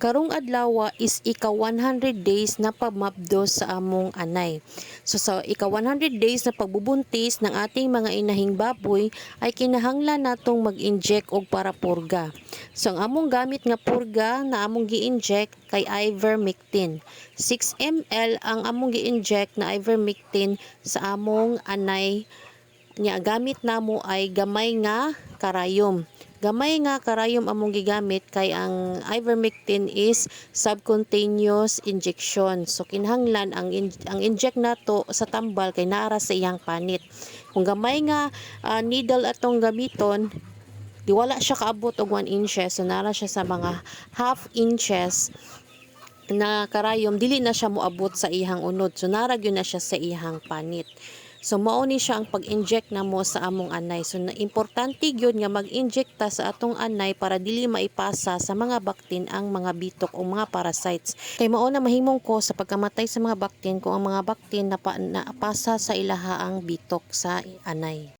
Karong adlaw is ika 100 days na pamabdo sa among anay. So sa ika 100 days na pagbubuntis ng ating mga inahing baboy ay kinahanglan natong mag-inject og para purga. So ang among gamit nga purga na among gi-inject kay ivermectin. 6 ml ang among gi-inject na ivermectin sa among anay nya gamit namo ay gamay nga karayom. Gamay nga karayom among gigamit kay ang ivermectin is subcutaneous injection. So kinahanglan ang in- ang inject nato sa tambal kay naara sa iyang panit. Kung gamay nga ah, needle atong gamiton, di wala siya kaabot og 1 inches so nara siya sa mga half inches na karayom dili na siya moabot sa ihang unod so nara gyud na siya sa ihang panit so mao ni siya ang pag-inject na mo sa among anay. So na importante gyud nga mag-inject ta sa atong anay para dili maipasa sa mga baktin ang mga bitok o mga parasites. Kay mao na mahimong ko sa pagkamatay sa mga baktin kung ang mga baktin napa, napasa sa ilaha ang bitok sa anay